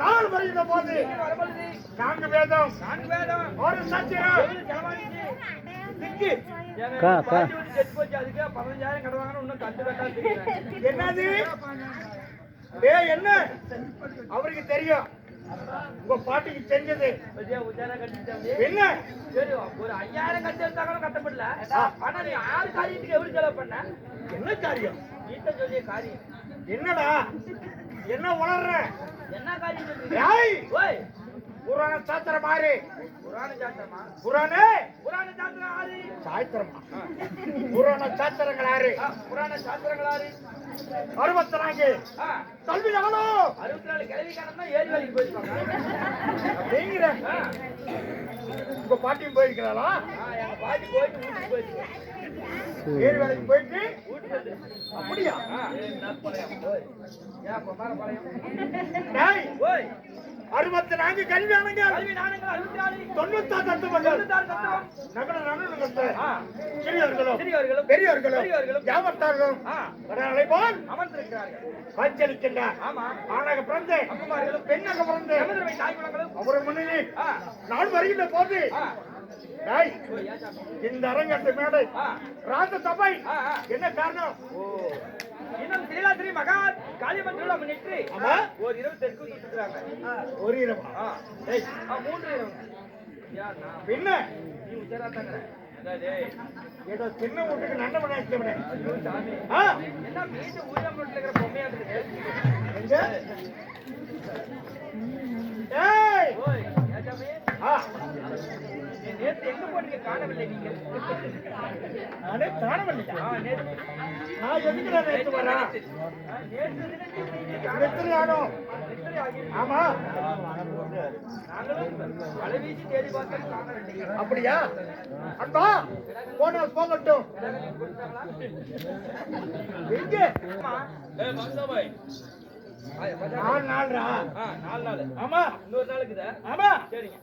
நாள் வருகிற போது நான்கு வேதம் ஒரு சத்திரம் எவ்வளவு செலவாயிடுச்சு? திக்கு ஏங்க, கா, பாட்டி கா. வந்து செத்து போச்சு, அதுக்கே 15,000 கடன் வாங்கணும், இன்னும் கட்டு கட்டாது தெரியுறேன். என்னது ஏய் என்ன அவருக்கு தெரியும் உங்க பாட்டிக்கு கட்டிட்டாங்க. என்ன சரி, ஒரு 5,000 கட்டி எடுத்தா கூட கட்டப்படல. ஆனா நீ ஆறு காரியத்துக்கு எவ்வளவு செலவு பண்ண? என்ன காரியம் வீட்டை சொல்லிய காரியம். என்னடா என்ன உணர்ற என்ன காரியம் புராண சாத்திர மாறி புராண சாஸ்திரமா? புராணே புராண சாஸ்திரம் ஆறு. சாத்திரமா? புராண சாத்திரங்கள் ஆறு. புராண சாஸ்திரங்கள் ஆறு. அறுபத்தி நான்கு கல்வி எவ்வளோ அறுபத்தி நாலு கிழவிக்காரன் தான் ஏரி வேலைக்கு போயிருப்பாங்க. அப்படிங்கிற. ஆ, உங்க பாட்டியும் போயிருக்கிறாளா? எங்க பாட்டி போயிட்டு வீட்டுக்கு போயிருக்கு. ஏரி வேலைக்கு போயிட்டு? வீட்டுக்கு. அப்படியா? ஏன் ஓய், அறுபத்தி நான்கு கல்வி அறுபத்தி நாலு. தொண்ணூத்தாறு தத்துவங்கள் சிறியவர்களும் பெரியவர்களும் வியாபாரத்தார்களும் கடலை போல் அமர்ந்திருக்கிறார்கள். காட்சியளிக்கின்றார் ஆமா. ஆணாக பிறந்து பெண்ணாக பிறந்து அவர் முன்னிலே நாள் வருகின்ற போது? இந்த அரங்கத்து மேடை ராஜ சபை. என்ன காரணம். இன்னும் ஸ்ரீலாத்திரி மகா காளியம்மன் திருவிழா முன்னிட்டு ஆமா. ஒரு இரவு தெற்கு சுத்துறாங்க ஒரு இரவா ஆ, டேய், ஆ, மூன்று இரவு? பின்ன நீ உச்சரா தாங்கற. அடா டேய். ஏதோ சின்ன வீட்டுக்கு நல்ல விளையாட்டு ஐயோ சாமி. ஆ என்ன மீட்டு ஊயம் வீட்டுல இருக்கிற பொம்மையா இருக்குது ஏய்? ஆ நீ நேத்து எங்க போனீங்க காணவில்லை நீங்கள். நானே காணவில்லையா ஆ, நேத்து நான் எதுக்கு நான் நேற்று வரேன்? ஆ, நேத்து தினம் நீங்க காண- எத்தனை ஆகியிருக்கு? ஆமா. நாங்களும் வலை வீசி தேடி பார்த்தோம் காணவில்லை. அப்படியா? அன்பா போனால் போகட்டும். எங்க? நாலு நாள். ஆமா. இன்னொரு நாளுக்குதா? ஆமா. சரிங்க.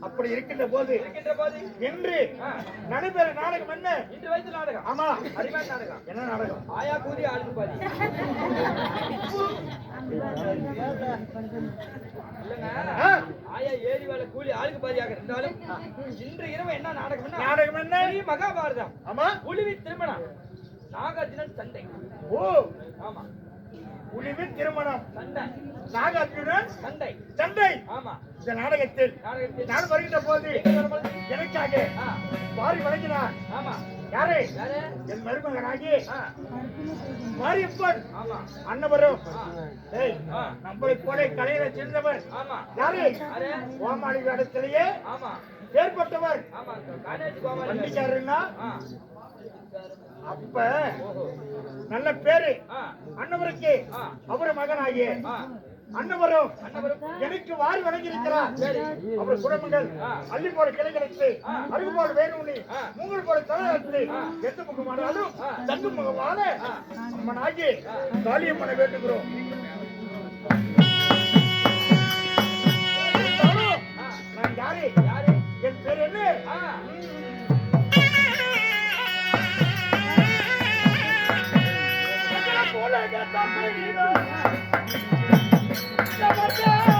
அப்படி இருக்கின்ற போது இருக்கின்ற போது என்று ஆ, நடைபெற நாடகம் என்ன? இன்று வைத்த நாடகம். ஆமா. நாடகம். என்ன நாடகம்? ஆயா கூதி ஆளுக்கு பாதி. ஆயா ஏரி வேலை கூலி ஆளுக்கு பாதியாக இருந்தாலும் இன்று இரவு என்ன நாடகம்னா நாடகம் என்ன? மகாபாரதம். ஆமா. புலிவி திருமணம். நாகார்ஜுனன் சண்டை. ஓ. ஆமா. உளிவு திருமணம். நாகார்ஜுனன் சண்டை. சண்டை. ஆமா. இந்த நாடகத்தில் நான் வருகின்ற போது? எனக்காக வாரி வழங்கினார் ஆமா. யாரு? என் மருமகனாகி மாரியப்பன். ஆ, நம்மளை போல கலையில சிறந்தவர் ஆமா. யாரு? கோமாளி இடத்திலேயே ஆமா. ஏற்பட்டவர். வண்டிக்காரன்னா அப்ப நல்ல பேரு. அன்னவருக்கு. அவர் மகனாகிய அன்னவரும் எனக்கு வாரி வழங்கியிருக்கிறார் அவர் குடும்பங்கள். அள்ளி போல கிளைகளுக்கு ஆ. அருகு போல வேணுனி ஆ. மூங்கல் போல தலையெடுத்து எந்த முகமானாலும். தங்கு முகமான. அம்மனாகி காளியம்மனை வேண்டுகிறோம். இருந்தாலும் ஆ நான் யாரு? என் பேர் என்ன? ஜகதம்பரிதோ ஜகதம்பரிதோ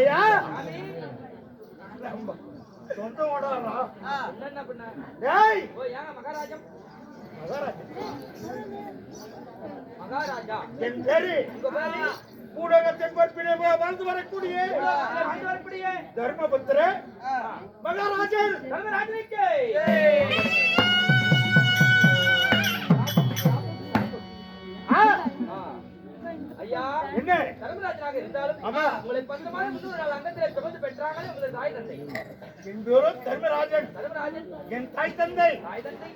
இசையா சொந்த ஓடாரா என்ன பண்ண ஓ ஏங்க மகாராஜம் மகாராஜா மகாராஜா என் பேரு ஊடகத்தின் பொறுப்பிலே வாழ்ந்து வரக்கூடிய தர்மபுத்திர மகாராஜன். தர்மராஜனுக்கு தர்மராஜனாக இருந்தாலும். உங்களை பந்தமான முன்னூறு அங்கத்திலே சுமந்து உங்களது தாய் தந்தை. என் பேரும் தர்மராஜன். தர்மராஜன். என் தாய் தந்தை. தாய் தந்தை?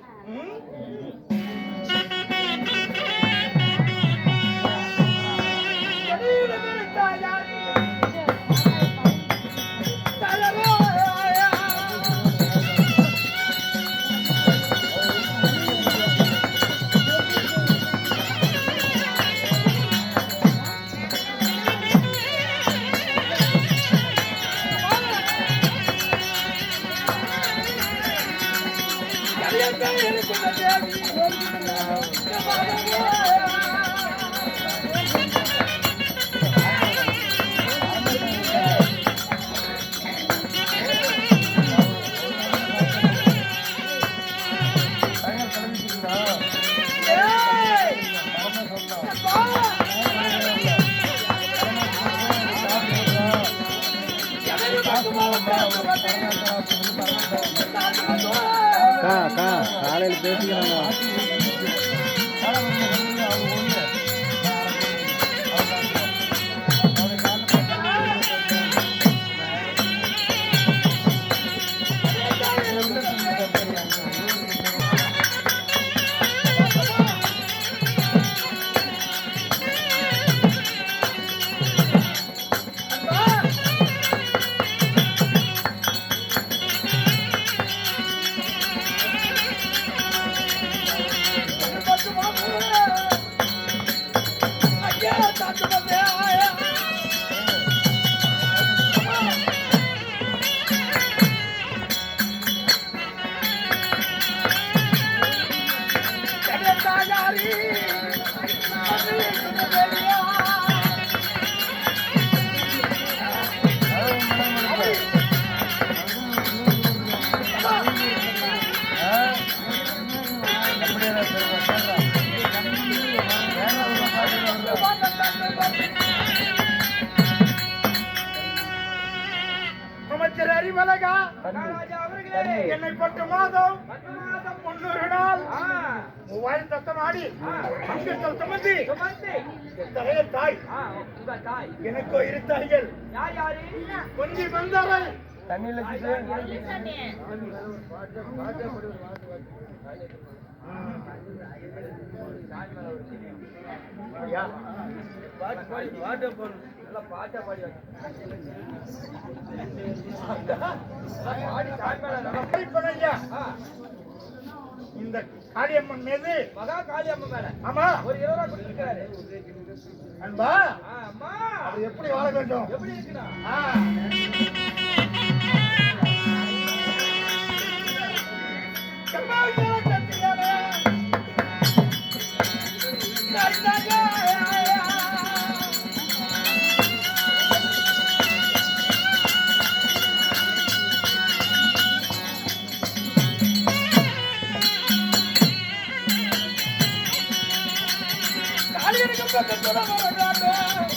காலையில் பேசிக்கிறாங்க அவர்களே என்னை பத்து மாதம் முன்னூறு நாள் ஆ. மூவாயிரம் தத்தம் ஆடி அங்கத்தில் சுமந்து. தலைய தாய். எனக்கோ இரு தாய்கள் யார் யாரு? கொஞ்சி வந்தாரை தண்ணியில் ஐயா, பாட்டு இந்த காளியம்மன் மீது மகா காளி அம்மா மேல. ஆமா. ஒரு இருபது ரூபா கொடுத்துருக்காரு. அன்பா. அம்மா. அது எப்படி வாழ வேண்டும்? எப்படி இருக்குண்ணா que lloran los ratos.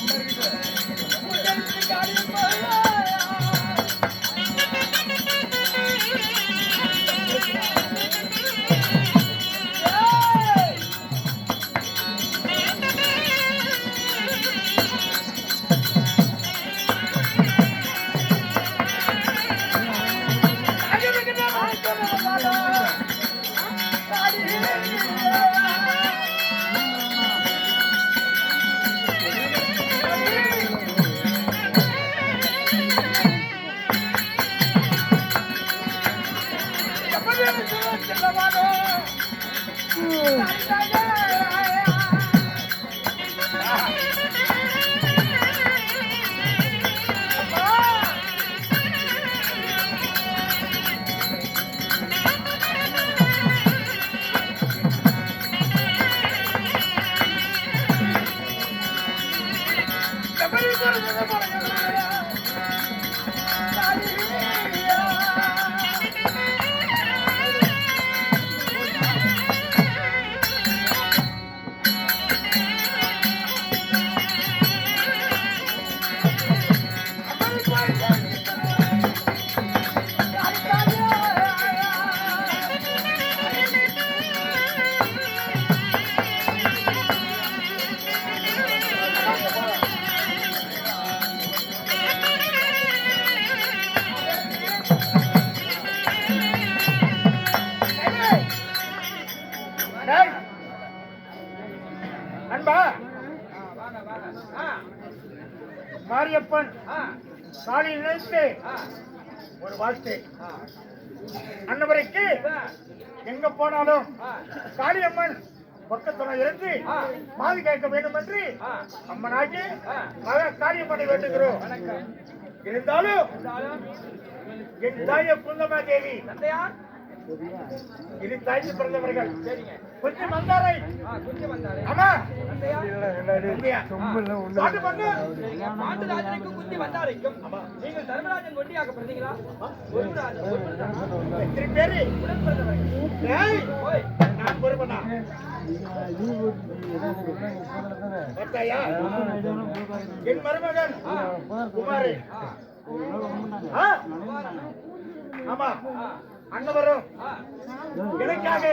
ஒரு வாழ்த்து. அன்னவரைக்கு எங்க போனாலும் காளியம்மன் பக்கத்துல இருந்து. மாது கேட்க வேண்டும் என்று. அம்மனாகி காளியம்மனை வேண்டுகிறோம் இருந்தாலும் என் தாய குந்தமா தேவி இது தாய்க்கு பிறந்தவர்கள் கொஞ்சம் வந்தாரை ஆமா? பாட்டு பண்ணு வந்தாரைக்கும் நீங்கள் தர்மராஜன் ஒண்டியாக பிறந்தீங்களா ஒருவராஜன், பேரு உடன் பிறந்தவர்கள் நான் என் மருமகன் ஆமா அன்னவரும் எனக்காக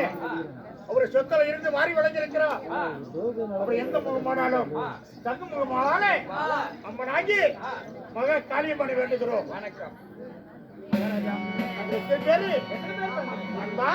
அவர் சொத்துல இருந்து வாரி வழங்கியிருக்கிறார் ஆ, அவர் எந்த முகமானாலும் தங்கு முகமானாலே. அம்மனாகி மக காளியம்மனை வேண்டுகிறோம். வணக்கம். பேரு? அன்பா?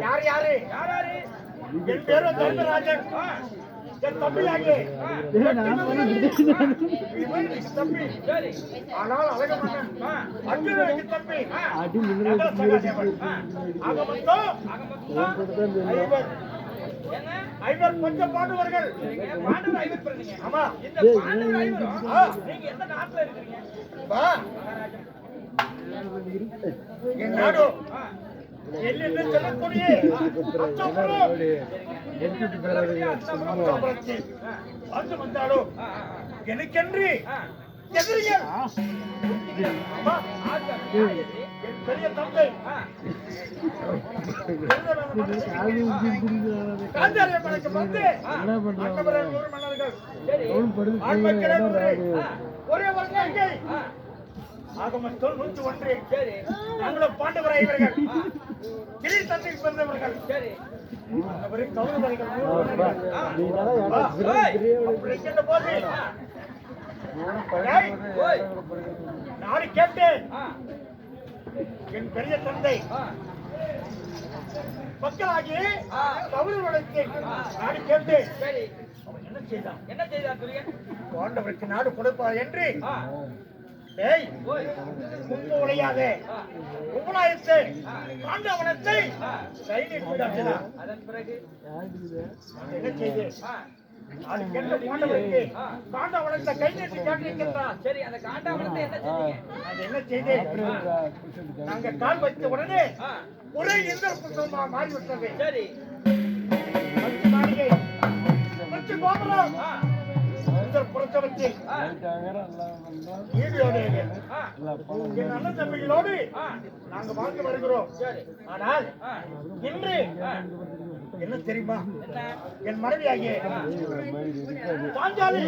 யார் யாரு? யாரு? என் பேரு தர்மராஜன். என் ஐவர் பஞ்ச பாண்டவர்கள் பாண்டவர் ஐவர் பிறந்தீங்க. ஆமா இந்த பாண்டவர் நீங்க எந்த நாட்டுல இருக்கிறீங்க என் நாடு ஆ, எல்லென்று சொல்லக்கூடிய வந்து வந்தாலும் எனக்கென்று? என் பெரிய ஆ, காந்தாரிய வந்து மன்னர்கள். ஒரே ஒரு தங்கை ஆ, ஆகமத்தோல் நூற்றி ஒன்று சரி நாங்களும் பாண்டவர் ஐவர்கள் கிளி தந்தைக்கு பிறந்தவர்கள் சரி நாடு கேட்டேன். என் பெரிய தந்தை. மக்களாகி ஆ. கௌரவர்களுக்கு நாடு கேட்டேன். என்ன செய்தான்? என்ன செய்தார் துரியன் பாண்டவருக்கு நாடு கொடுப்பார் என்று. ஓய், முன்பு உடையாத. உபநாயத்தை பாண்டவனத்தை. கை நீட்டாச்சுதான் அதன் பிறகு என்ன செய்து? அது கேட்ட பாண்டவருக்கு பாண்டவனத்தை கை நீட்டி சரி அந்த காண்டாமணத்தை என்ன செஞ்சீங்க அது என்ன செய்து? நாங்க கால் வைத்த உடனே ஒரே இந்திர புத்தகமா மாறிவிட்டது. சரி. கோபுரம். என் அண்ணன் தம்பிகளோடு நாங்க வாழ்ந்து வருகிறோம். சரி. ஆனால் ஆ, இன்று ஆ, என்ன தெரியுமா? என் மனைவியாகிய பாஞ்சாலி.